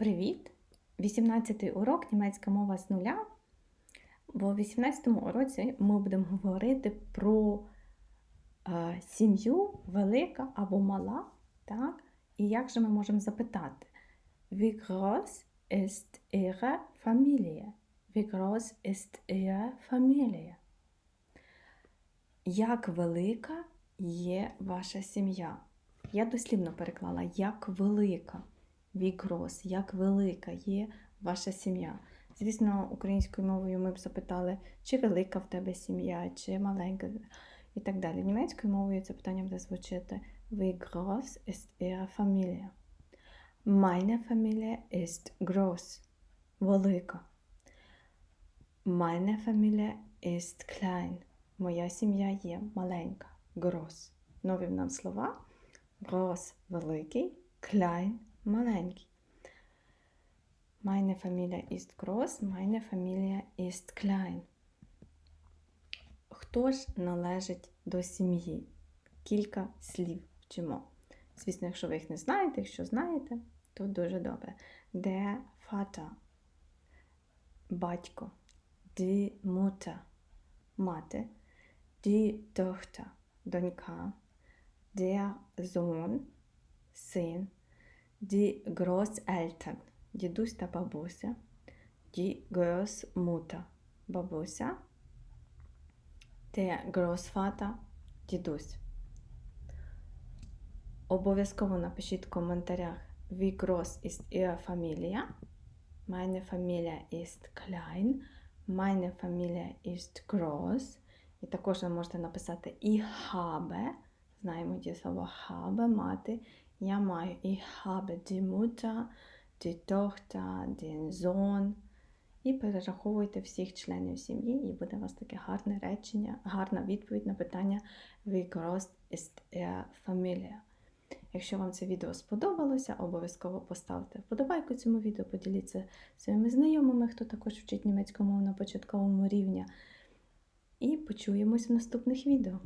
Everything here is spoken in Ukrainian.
Привіт! 18-й урок німецька мова з нуля. В 18-му уроці ми будемо говорити про е, сім'ю велика або мала. Так? І як же ми можемо запитати? Wie groß ist Ihre Familie? Wie groß ist Ihre Familie? Як велика є ваша сім'я? Я дослівно переклала, як велика. Вікрос, як велика є ваша сім'я. Звісно, українською мовою ми б запитали, чи велика в тебе сім'я, чи маленька, і так далі. Німецькою мовою це питання буде звучати Wie groß ist Ihre Familie? Meine Familie ist groß. Велика. Meine Familie ist klein. Моя сім'я є маленька. Groß. Нові в нам слова. Groß – великий, klein – маленький. Meine Familie ist groß, meine Familie ist klein. Хто ж належить до сім'ї? Кілька слів вчимо. Звісно, якщо ви їх не знаєте, якщо знаєте, то дуже добре. Der Vater – батько, die Mutter – мати, die Tochter – донька, der Sohn – син, die Großeltern – дідусь та бабуся, die Großmutter – бабуся, der Großvater – дідусь. Обов'язково напишіть в коментарях, wie groß ist Ihre Familie? Meine Familie ist klein, meine Familie ist groß. І також ви можете написати і habe. Знаємо дієслово habe, мати. Я маю і habe die den Sohn. І перераховуйте всіх членів сім'ї, і буде у вас таке гарне речення, гарна відповідь на питання Wie groß ist Ihre Familie? Якщо вам це відео сподобалося, обов'язково поставте вподобайку цьому відео, поділіться своїми знайомими, хто також вчить німецьку мову на початковому рівні. І почуємось в наступних відео.